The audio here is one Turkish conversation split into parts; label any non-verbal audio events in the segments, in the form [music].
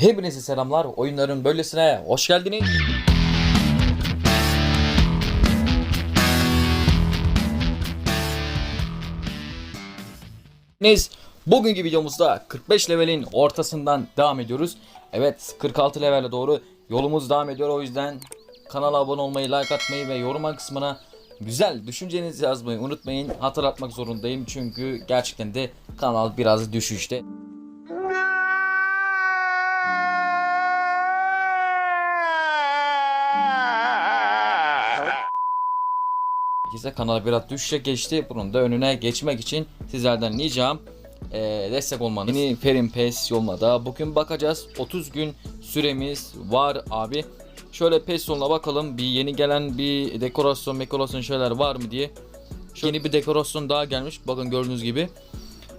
Hepinize selamlar. Oyunların böylesine hoş geldiniz. Biz bugünkü videomuzda 45 levelin ortasından devam ediyoruz. Evet 46 levele doğru yolumuz devam ediyor. O yüzden kanala abone olmayı, like atmayı ve yoruma kısmına güzel düşüncenizi yazmayı unutmayın. Hatırlatmak zorundayım çünkü gerçekten de kanal biraz düşüşte. Herkese kanala biraz düşüşe geçti. Bunun da önüne geçmek için sizlerden ricam eee, destek olmanız. Yeni Ferin PES yoluna bugün bakacağız. 30 gün süremiz var abi. Şöyle PES yoluna bakalım. Bir yeni gelen bir dekorasyon, mekorasyon şeyler var mı diye. Şu yeni bir dekorasyon daha gelmiş. Bakın gördüğünüz gibi.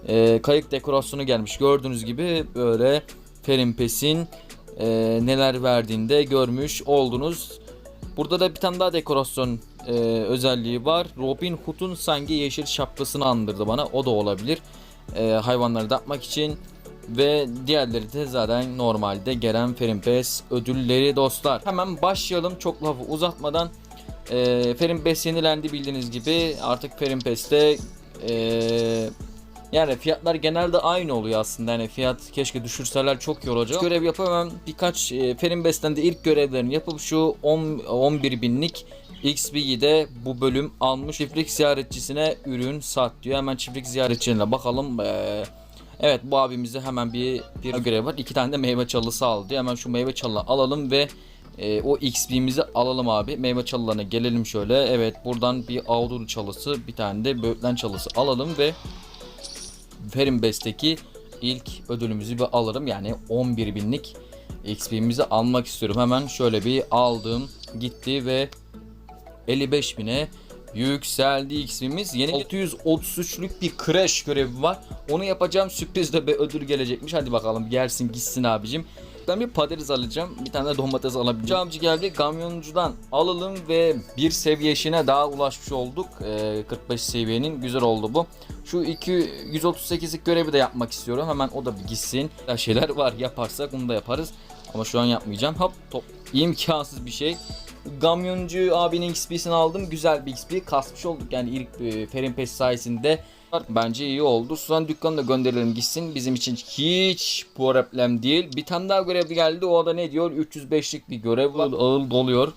Eee, kayık dekorasyonu gelmiş. Gördüğünüz gibi böyle Ferin PES'in eee, neler verdiğinde görmüş oldunuz. Burada da bir tane daha dekorasyon e, özelliği var. Robin Hood'un sanki yeşil şapkasını andırdı bana. O da olabilir. E, hayvanları da atmak için. Ve diğerleri de zaten normalde gelen Ferimpes ödülleri dostlar. Hemen başlayalım çok lafı uzatmadan. E, Ferimpes yenilendi bildiğiniz gibi. Artık Ferimpes'te e, yani fiyatlar genelde aynı oluyor aslında. Yani fiyat keşke düşürseler çok iyi olacak. Görev yapamam. Birkaç e, Ferimbes'ten de ilk görevlerini yapıp şu 10, 11 binlik XP'yi de bu bölüm almış. Çiftlik ziyaretçisine ürün sat diyor. Hemen çiftlik ziyaretçilerine bakalım. Ee, evet bu abimizde hemen bir, bir görev var. İki tane de meyve çalısı al diyor. Hemen şu meyve çalısı alalım ve e, o XP'mizi alalım abi. Meyve çalılarına gelelim şöyle. Evet buradan bir Auduru çalısı bir tane de böğürtlen çalısı alalım ve Ferimbes'teki ilk ödülümüzü bir alırım. Yani 11 binlik XP'mizi almak istiyorum. Hemen şöyle bir aldım. Gitti ve 55 bine yükseldi XP'miz. Yeni 633'lük bir crash görevi var. Onu yapacağım. Sürprizde bir ödül gelecekmiş. Hadi bakalım gelsin gitsin abicim. Ben bir patates alacağım. Bir tane de domates alabileceğim. Camcı geldi. Kamyoncudan alalım ve bir seviye işine daha ulaşmış olduk. Ee, 45 seviyenin güzel oldu bu. Şu 2 138'lik görevi de yapmak istiyorum. Hemen o da bir gitsin. Ya şeyler var yaparsak onu da yaparız. Ama şu an yapmayacağım. Hop top. İmkansız bir şey. Kamyoncu abinin XP'sini aldım. Güzel bir XP. Kasmış olduk yani ilk e, Ferin Pes sayesinde. Bence iyi oldu. Sudan dükkanı da gönderelim gitsin. Bizim için hiç problem değil. Bir tane daha görev geldi. O da ne diyor? 305'lik bir görev. Ağıl doluyor.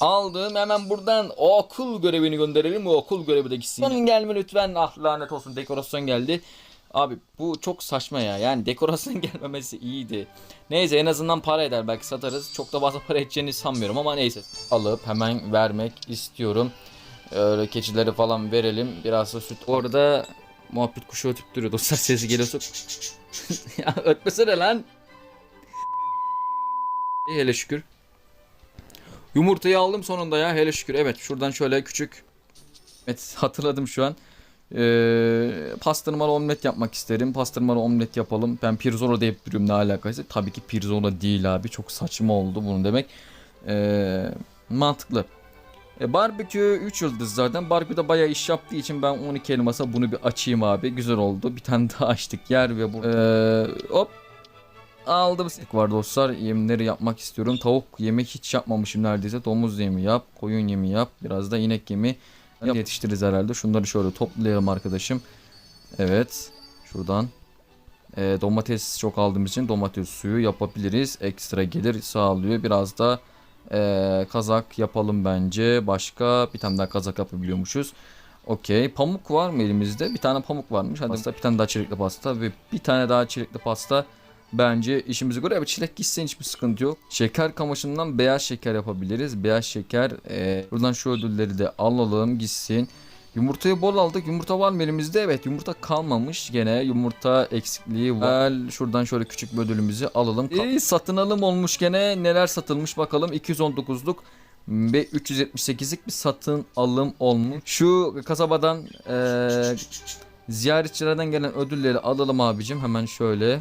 Aldım hemen buradan okul görevini gönderelim. O okul görevi de gitsin. Onun gelme lütfen. Ah lanet olsun dekorasyon geldi. Abi bu çok saçma ya. Yani dekorasyon [laughs] gelmemesi iyiydi. Neyse en azından para eder belki satarız. Çok da fazla para edeceğini sanmıyorum ama neyse. Alıp hemen vermek istiyorum. Öyle keçileri falan verelim. Biraz da süt. Orada muhabbet kuşu ötüp duruyor. Dostlar sesi geliyorsa. [laughs] ya ötmesene lan. Hele şükür. Yumurtayı aldım sonunda ya hele şükür. Evet şuradan şöyle küçük. Evet hatırladım şu an. Ee, pastırmalı omlet yapmak isterim. Pastırmalı omlet yapalım. Ben pirzola deyip duruyorum ne alakası. Tabii ki pirzola değil abi. Çok saçma oldu bunu demek. Ee, mantıklı. E, barbekü 3 yıldız zaten. Barbekü bayağı iş yaptığı için ben 12 elmasa bunu bir açayım abi. Güzel oldu. Bir tane [laughs] daha açtık yer ve bu. Ee, hop. Aldım. Var dostlar. Yemleri yapmak istiyorum. Tavuk yemek hiç yapmamışım neredeyse. Domuz yemi yap. Koyun yemi yap. Biraz da inek yemi. Yetiştiririz herhalde. Şunları şöyle toplayalım arkadaşım. Evet. Şuradan. E, domates çok aldığımız için domates suyu yapabiliriz. Ekstra gelir sağlıyor. Biraz da e, kazak yapalım bence. Başka bir tane daha kazak yapabiliyormuşuz. Okey. Pamuk var mı elimizde? Bir tane pamuk varmış. Hadi pasta, bir tane daha çilekli pasta ve bir tane daha çilekli pasta. Bence işimizi göre evet çilek gitsen hiçbir sıkıntı yok. Şeker kamışından beyaz şeker yapabiliriz. Beyaz şeker. E, buradan şu ödülleri de alalım gitsin. Yumurtayı bol aldık. Yumurta var mı elimizde? Evet yumurta kalmamış. Gene yumurta eksikliği var. Gel, Şuradan şöyle küçük bir ödülümüzü alalım. Ee, satın alım olmuş gene. Neler satılmış bakalım. 219'luk ve 378'lik bir satın alım olmuş. Şu kasabadan eee ziyaretçilerden gelen ödülleri alalım abicim. Hemen şöyle.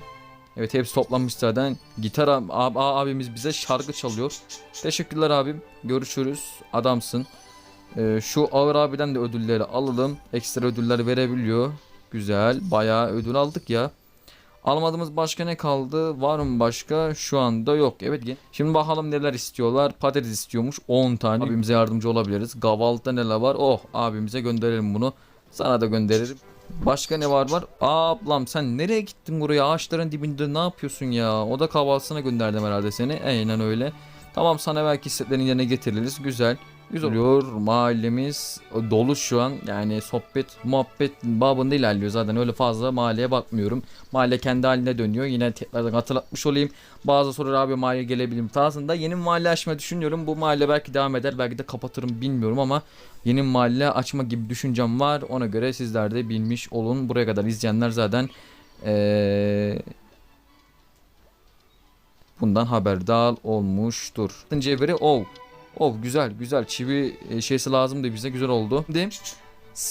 Evet hepsi toplanmış zaten. Gitar ab- ab- abimiz bize şarkı çalıyor. Teşekkürler abim. Görüşürüz. Adamsın. Ee, şu Ağır abiden de ödülleri alalım. Ekstra ödüller verebiliyor. Güzel. Bayağı ödül aldık ya. Almadığımız başka ne kaldı? Var mı başka? Şu anda yok. Evet. Şimdi bakalım neler istiyorlar. Patates istiyormuş 10 tane. Abimize yardımcı olabiliriz. Gavalta neler var? Oh abimize gönderelim bunu. Sana da gönderirim. Başka ne var var? Aa, ablam sen nereye gittin buraya? Ağaçların dibinde ne yapıyorsun ya? O da kahvaltısına gönderdim herhalde seni. Aynen öyle. Tamam sana belki isteklerin yerine getiririz. Güzel. Güzel oluyor. Mahallemiz dolu şu an. Yani sohbet, muhabbet babında ilerliyor. Zaten öyle fazla mahalleye bakmıyorum. Mahalle kendi haline dönüyor. Yine tekrardan hatırlatmış olayım. Bazı sorular abi mahalleye gelebilirim tarzında. Yeni mahalle açmayı düşünüyorum. Bu mahalle belki devam eder. Belki de kapatırım bilmiyorum ama yeni mahalle açma gibi düşüncem var. Ona göre sizler de bilmiş olun. Buraya kadar izleyenler zaten ee, bundan haberdar olmuştur. Cevheri ov. Oh güzel güzel çivi e, şeysi lazımdı bize güzel oldu. Şimdi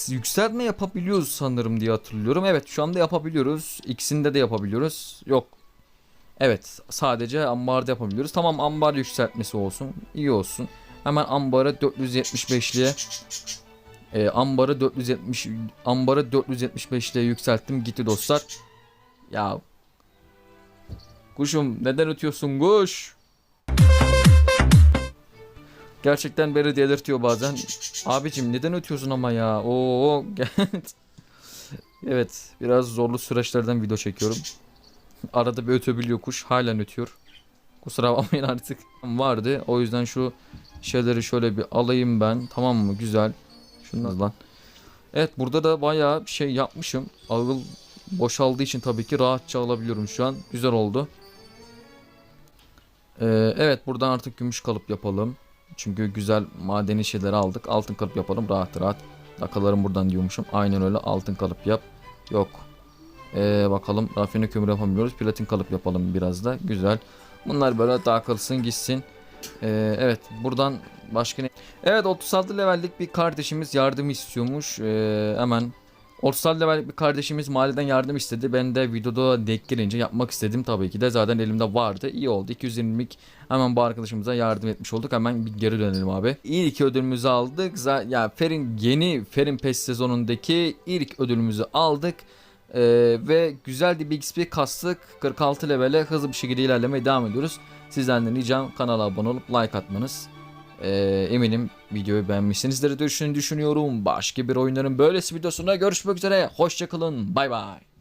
yükseltme yapabiliyoruz sanırım diye hatırlıyorum. Evet şu anda yapabiliyoruz. İkisinde de yapabiliyoruz. Yok. Evet sadece ambarda yapabiliyoruz. Tamam ambar yükseltmesi olsun. iyi olsun. Hemen ambara 475'liye e, ambarı 470 ambarı 475'liye yükselttim gitti dostlar. Ya Kuşum neden ötüyorsun kuş? Gerçekten beni delirtiyor bazen. Abicim neden ötüyorsun ama ya? Oo. [laughs] evet, biraz zorlu süreçlerden video çekiyorum. Arada bir ötebiliyor kuş, halen ötüyor. Kusura bakmayın artık vardı. O yüzden şu şeyleri şöyle bir alayım ben. Tamam mı? Güzel. Şunlar lan. Evet, burada da bayağı bir şey yapmışım. Ağıl boşaldığı için tabii ki rahatça alabiliyorum şu an. Güzel oldu. Ee, evet, buradan artık gümüş kalıp yapalım. Çünkü güzel madeni şeyleri aldık. Altın kalıp yapalım rahat rahat. Dakalarım buradan diyormuşum. Aynen öyle altın kalıp yap. Yok. Ee, bakalım rafine kömür yapamıyoruz. Platin kalıp yapalım biraz da. Güzel. Bunlar böyle takılsın gitsin. Ee, evet buradan başka ne? Evet 36 levellik bir kardeşimiz yardım istiyormuş. Ee, hemen 36 levellik bir kardeşimiz mahalleden yardım istedi. Ben de videoda denk gelince yapmak istedim tabii ki de. Zaten elimde vardı. İyi oldu. 220'lik hemen bu arkadaşımıza yardım etmiş olduk. Hemen bir geri dönelim abi. İlk ödülümüzü aldık. Z- ya Fer'in yeni Fer'in PES sezonundaki ilk ödülümüzü aldık. Ee, ve güzel bir XP kastık. 46 levele hızlı bir şekilde ilerlemeye devam ediyoruz. Sizden de ricam kanala abone olup like atmanız. Ee, eminim videoyu beğenmişsinizdir düşünüyorum. Başka bir oyunların böylesi videosunda görüşmek üzere. Hoşçakalın. Bay bay.